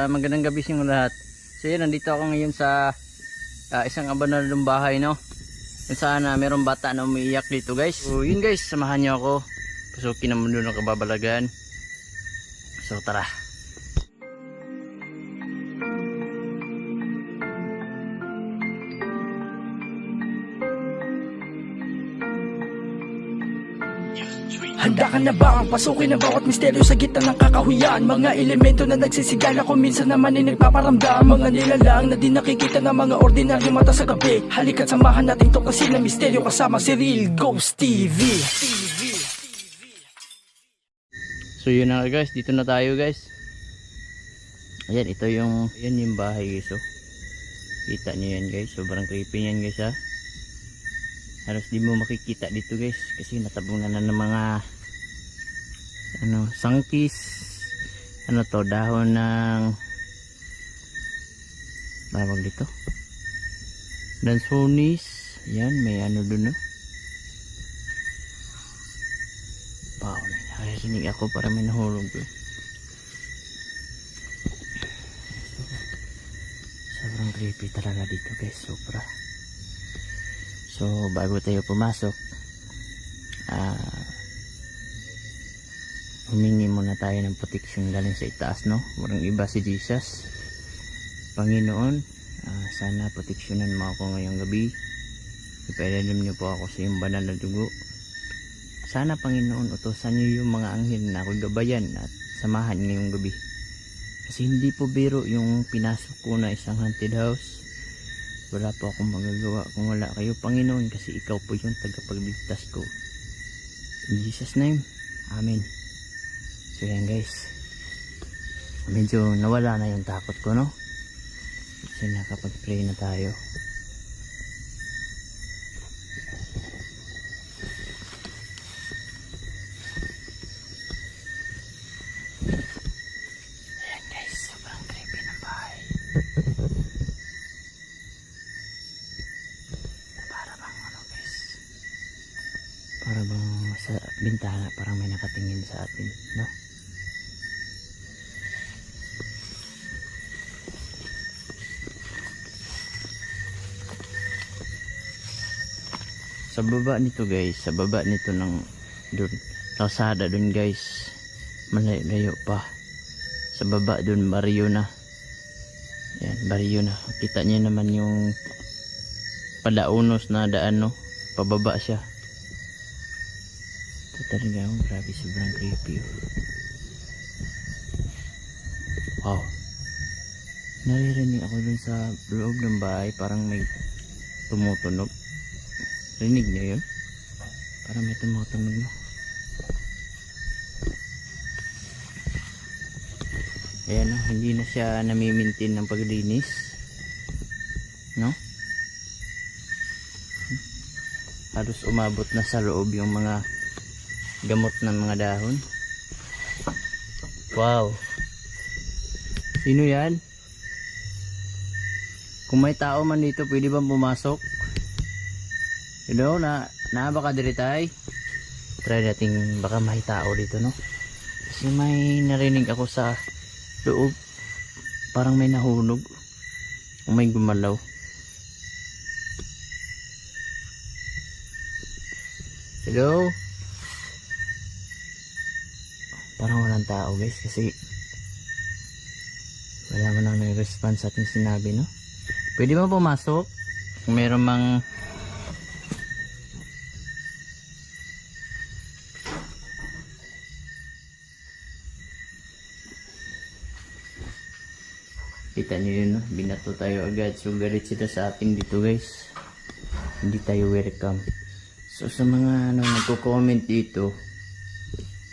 Ah, magandang gabi sa lahat. So yun, nandito ako ngayon sa ah, isang abandonadong bahay no. Kung saan na merong bata na umiiyak dito guys. So yun guys, samahan niyo ako. Pasukin naman doon ang kababalagan. So tara. Handa ka na ba ang pasukin ang bawat misteryo sa gitna ng kakahuyan Mga elemento na nagsisigala kung minsan naman ay nagpaparamdam Mga nilalang na di nakikita ng mga ordinaryo mata sa gabi Halika't samahan natin to kasi na misteryo kasama si Real Ghost TV So yun na guys, dito na tayo guys. Ayan, ito yung, yan yung bahay guys oh. Kita niyo yan guys, sobrang creepy yan guys ha. Halos di mo makikita dito guys kasi natabunan na ng mga ano, sangkis. Ano to, dahon ng tawag dito. Dansonis. Yan, may ano dun no. Wow, nakarinig ako para may nahulog doon. Sobrang creepy talaga dito guys, sobra. So, bago tayo pumasok, ah, humingi muna tayo ng protection galing sa itaas, no? Walang iba si Jesus. Panginoon, ah, sana proteksyonan mo ako ngayong gabi. Ipailalim niyo po ako sa iyong banal na dugo. Sana Panginoon, utosan niyo yung mga anghel na ako gabayan at samahan ngayong gabi. Kasi hindi po biro yung pinasok ko na isang haunted house. Wala po akong magagawa kung wala kayo Panginoon kasi ikaw po yung tagapagligtas ko. In Jesus name, Amen. So yan guys. Medyo nawala na yung takot ko no. Kasi nakapag-pray na tayo. Ayan guys, sobrang creepy ng bahay. Para bang ano guys. Para bang sa bintana parang may nakatingin sa atin, no? Sa baba nito guys, sa baba nito ng dun, kalsada dun guys. Malayo pa sa baba dun baryo na yan baryo na kita niyo naman yung padaunos na daan no pababa siya talaga oh, grabe sobrang creepy. Wow. Naririnig ako dun sa loob ng bahay parang may tumutunog. Rinig niyo yun? Parang may tumutunog no Ayan oh, hindi na siya namimintin ng paglinis. No? Halos umabot na sa loob yung mga gamot ng mga dahon. Wow. Sino yan? Kung may tao man dito, pwede bang pumasok? You know, na, na baka diri tay? Try natin baka may tao dito, no? Kasi may narinig ako sa loob parang may nahulog o may gumalaw hello parang walang tao guys kasi wala man lang nag-response sa ating sinabi no pwede ba pumasok kung meron mang Kita niyo yun, no? Binato tayo agad. So, galit sila sa atin dito, guys. Hindi tayo welcome. So, sa mga ano, nagko-comment dito,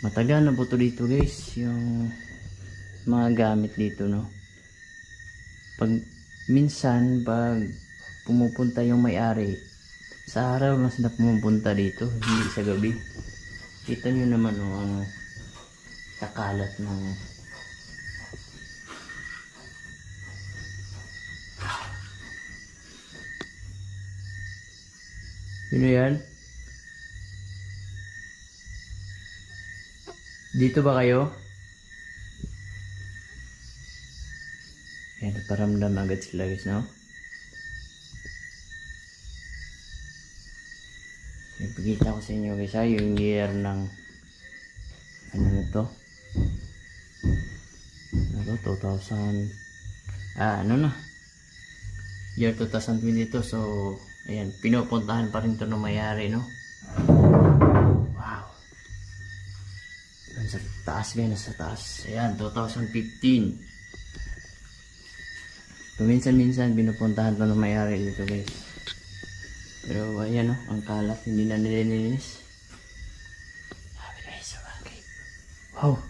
matagal na po to dito, guys. Yung mga gamit dito, no? Pag, minsan, pag pumupunta yung may-ari, sa araw lang sila pumupunta dito, hindi sa gabi. Kita niyo naman, no, ang kakalat ng Sino yan? Dito ba kayo? nagparamdam agad sila guys, no? Ipagkita ko sa inyo guys ha, yung year ng ano na to? Ano to? 2000 ah ano na? Year 2022 so ayan, pinupuntahan pa rin to ng mayari no? Taas guys, nasa taas. Ayan, 2015. Paminsan-minsan pinupuntahan to ng mayari dito guys. Pero ayan oh, ang kalat, hindi na nililinis. Sabi guys, bagay. Wow!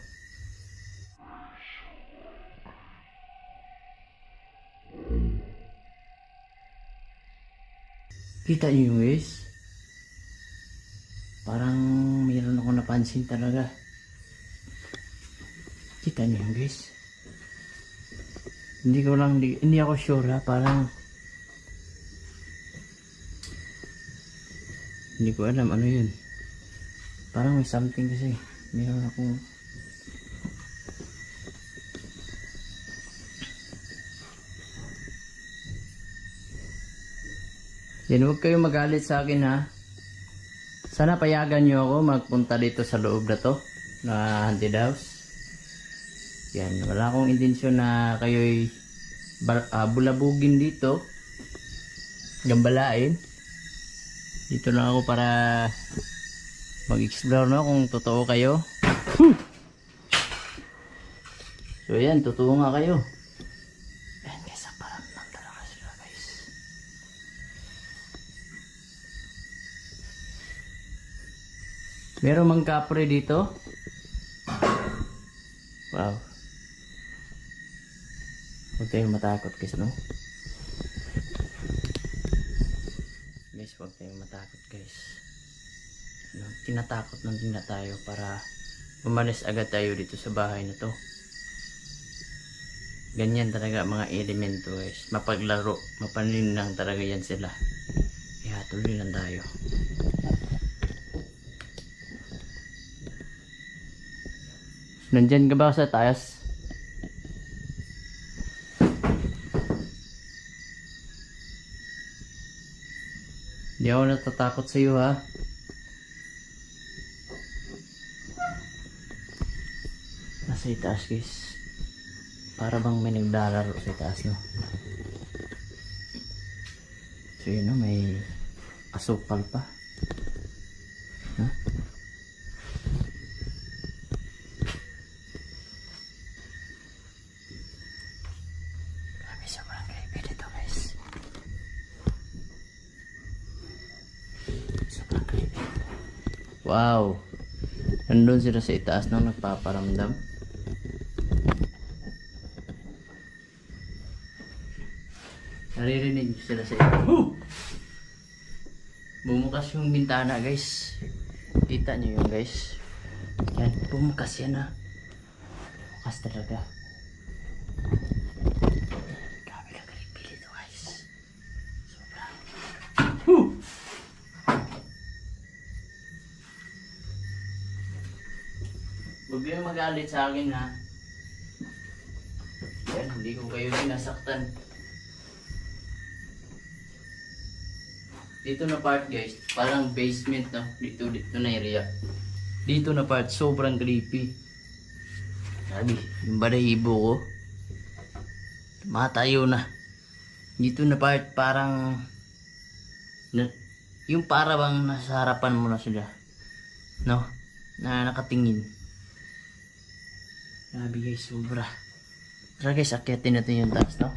Kita niyo guys? Parang mayroon ako napansin talaga. Kita niyo guys? Hindi ko lang, hindi, hindi ako sure ha, parang Hindi ko alam ano yun. Parang may something kasi. Meron akong... Yan, huwag kayong magalit sa akin ha. Sana payagan nyo ako magpunta dito sa loob na to. Na haunted house. Yan, wala akong intensyon na kayo'y ah, bulabugin dito. Gambalain. Dito lang ako para mag-explore no kung totoo kayo. So yan, totoo nga kayo. Yan guys, ang parang lang talaga sila guys. Meron mang kapre dito. Wow. Huwag tayong matakot guys, no? Guys, huwag tayong matakot guys. No, tinatakot lang din tayo para umalis agad tayo dito sa bahay na to. Ganyan talaga mga elemento guys. Mapaglaro, mapanin lang talaga yan sila. Kaya tuloy lang tayo. Nandyan ka ba sa taas? Di ako natatakot sa iyo ha. Nasa itaas guys. Para bang may naglalaro sa itaas no. So yun no, may asukal pa. Ha? Grabe sobrang creepy dito guys. Sobrang creepy. Wow. Nandun sila sa itaas nang nagpaparamdam. Naririnig sila sa itaas. Bumukas yung bintana guys. Kita nyo yun guys. Yan, bumukas yan ha. Bukas talaga. Grabe ka creepy dito guys. Sobrang. Whew! Huwag magalit sa akin ha. Yan, hindi ko kayo sinasaktan. Dito na part guys, parang basement no. Dito, dito na area. Dito na part, sobrang creepy. Sabi, yung balahibo ko. Matayo na. Dito na part, parang... Na, yung para bang nasa harapan mo na sila. No? Na nakatingin. Grabe guys, sobra. Tara guys, akyatin natin yung taas, no?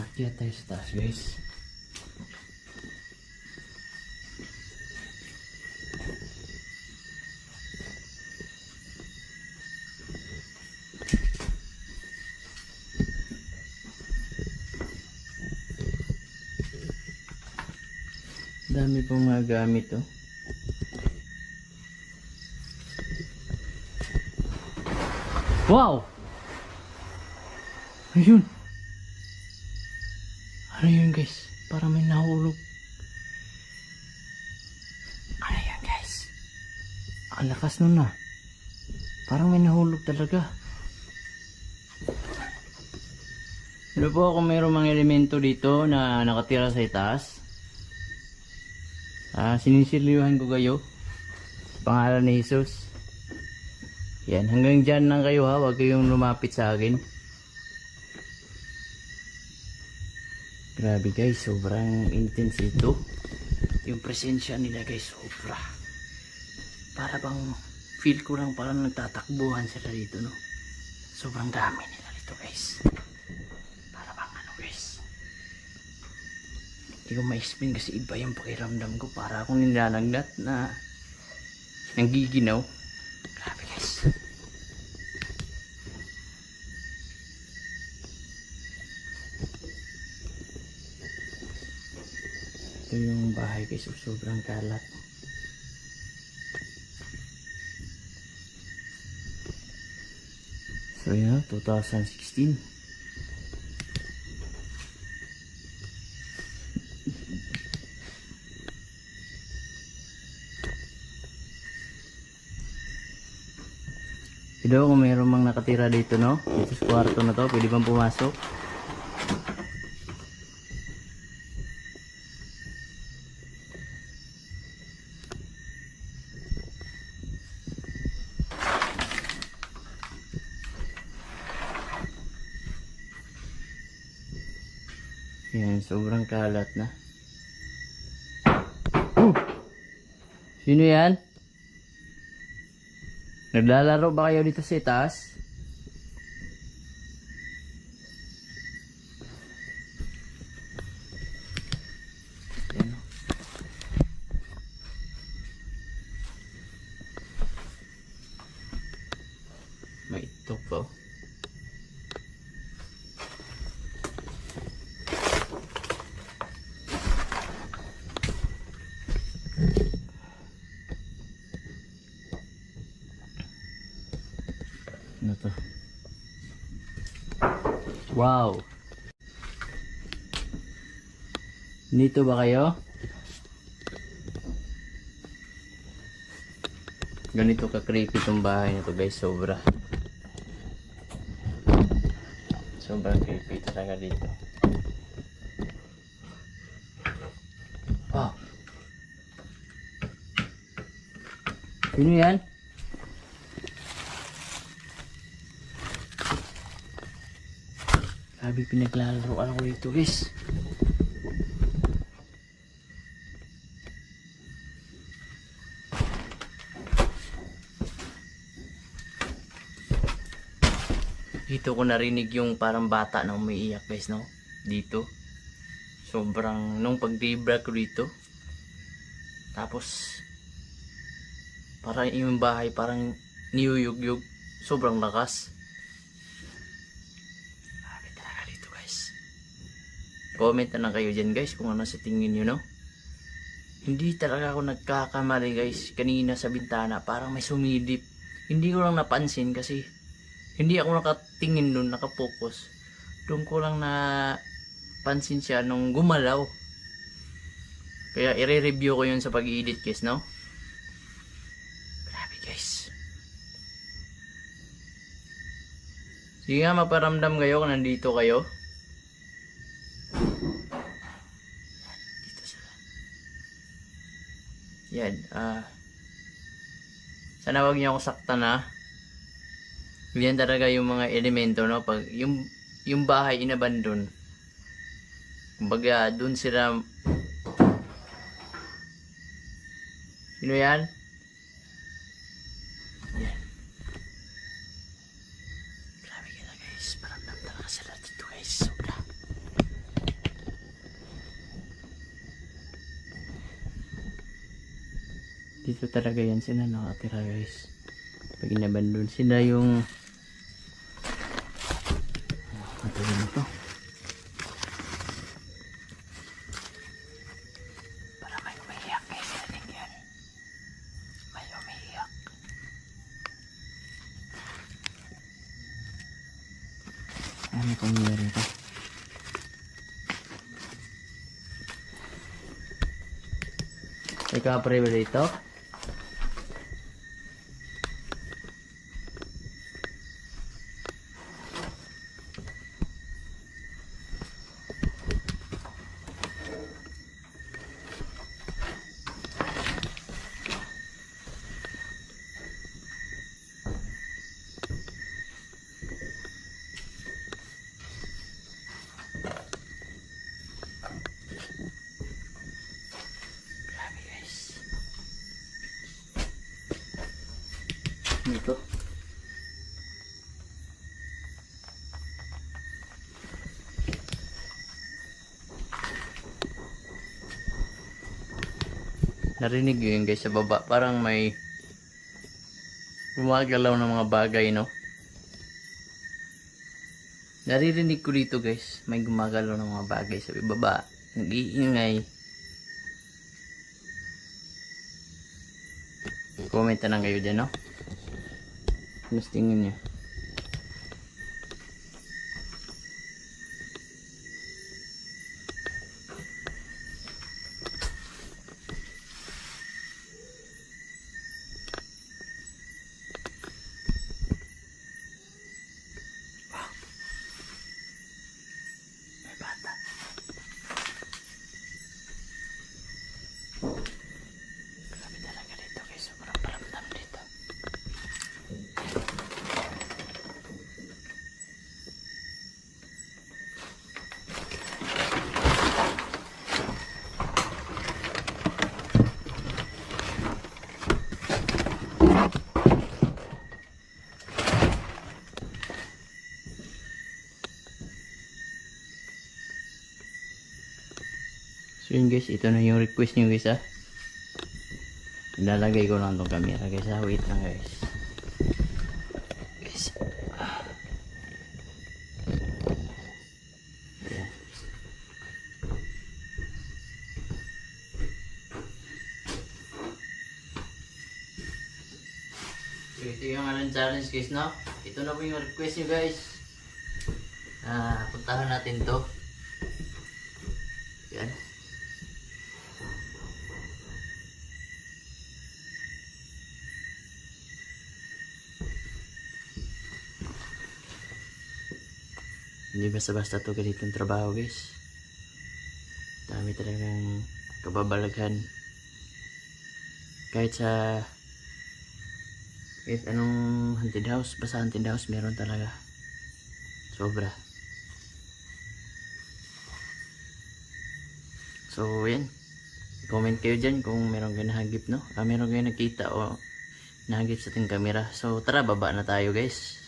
Akyat tayo sa taas, guys. Dami pong mga gamit, oh. Wow! Ayun! Ano yun guys? Para may nahulog. Ano yan guys? Ang lakas nun na. Parang may nahulog talaga. Ano po kung mayroong mga elemento dito na nakatira sa itaas? Ah, sinisiliwan ko kayo. Pangalan ni Jesus. Yan, hanggang dyan lang kayo ha. Huwag kayong lumapit sa akin. Grabe guys, sobrang intense ito. Yung presensya nila guys, sobra. Para bang feel ko lang parang nagtatakbuhan sila dito, no? Sobrang dami nila dito guys. Para bang ano guys. Hindi ko ma-explain kasi iba yung pakiramdam ko. Para akong nilalagnat na nanggiginaw. Grabe guys. Ito yung bahay guys, sobrang kalat. So yun, 2016. Ito kung mayroon mang nakatira dito no, dito sa kwarto na to, pwede bang pumasok? Yan, sobrang kalat na. Sino yan? Naglalaro ba kayo dito sa itaas? Yan, oh. May itok pa. oh. Ano to? Wow! Nito ba kayo? Ganito ka creepy tong bahay na to guys, sobra. Sobrang creepy talaga dito. Wow! Sino yan? Sabi pinaglalaroan ako dito guys. Dito ko narinig yung parang bata na umiiyak guys no. Dito. Sobrang nung pag-vibra ko dito. Tapos parang yung bahay parang niyuyug-yug. Sobrang lakas. Grabe talaga dito guys. Comment na lang kayo dyan guys kung ano sa tingin nyo no. Hindi talaga ako nagkakamali guys kanina sa bintana. Parang may sumilip. Hindi ko lang napansin kasi hindi ako nakatingin doon, nakapokus. Doon ko lang na pansin siya nung gumalaw. Kaya i-review ko yun sa pag-edit guys no. Grabe guys. Sige nga, maparamdam kayo kung nandito kayo. Dito sila. Yan, ah. sana wag niyo ako saktan ha. Yan talaga yung mga elemento, no? Pag yung, yung bahay inabandon. Kumbaga, dun sila... Sino? Yan. Grabe ka na guys. Paramdam talaga sila dito guys. Sobra. Dito talaga yan sila nakatira guys. Pag inabandon sila yung... Ito yun ito. Para may umiiyak guys. Yan yan. May umiiyak. Ano pang nangyari ito? Teka Magkapre ba dito? Narinig yun guys sa baba. Parang may gumagalaw ng mga bagay, no? Naririnig ko dito guys. May gumagalaw ng mga bagay sa baba. Nag-iingay. Comment na lang kayo dyan, no? Mas tingin niya. Yun guys, ito na yung request nyo guys ah. Ilalagay ko lang tong camera guys ah. Wait lang guys. Guys. ito yung alang challenge guys no. Ito na po yung request nyo guys. Ah, puntahan natin to. Yan. Hindi basta-basta to ganitong trabaho guys. Dami talagang kababalaghan. Kahit sa kahit anong haunted house, basta haunted house meron talaga. Sobra. So, yan. Comment kayo dyan kung meron kayo nahagip, no? Ah, meron kayo nakita o nahagip sa ating camera. So, tara, baba na tayo, guys.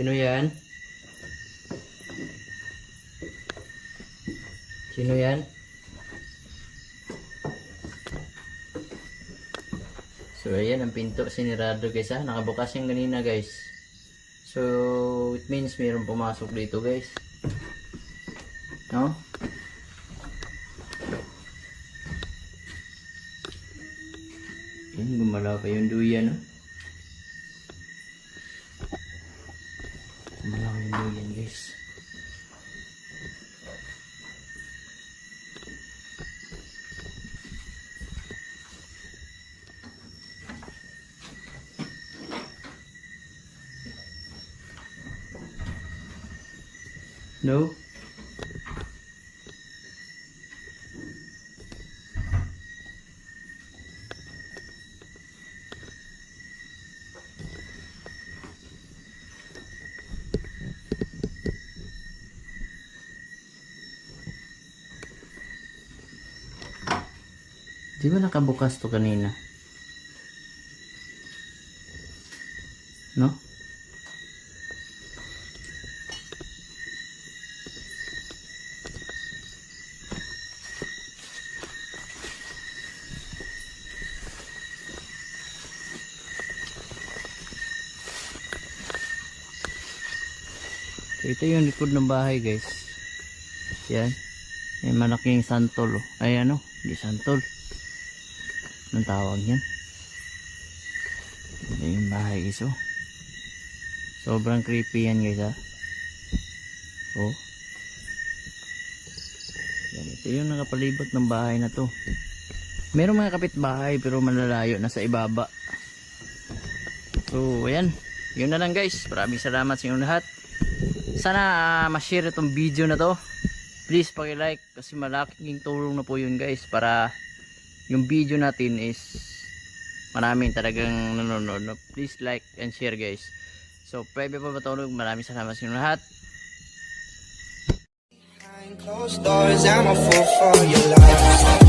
Sino yan? Sino yan? So, ayan ang pinto sinirado guys ha. Nakabukas yung kanina guys. So, it means mayroong pumasok dito guys. No? Yan, gumalaw pa yung duyan no? Gumalaw yung duyan guys. No? Di ba nakabukas to kanina? Ito yung likod ng bahay guys. Yan. May malaking santol. Oh. Ay ano, hindi santol. Anong tawag yan? Ito yung bahay guys oh. Sobrang creepy yan guys ha. Oh. Yan, ito yung nakapalibot ng bahay na to. Merong mga kapitbahay pero malalayo na sa ibaba. So, ayan. Yun na lang guys. Maraming salamat sa inyong lahat. Sana ah, ma-share itong video na to. Please paki-like kasi malaking tulong na po yun guys para yung video natin is maraming talagang nanonood. No? Please like and share guys. So, pwede pa matulog. Maraming salamat sa inyong lahat. Closed doors, I'm a fool for your love.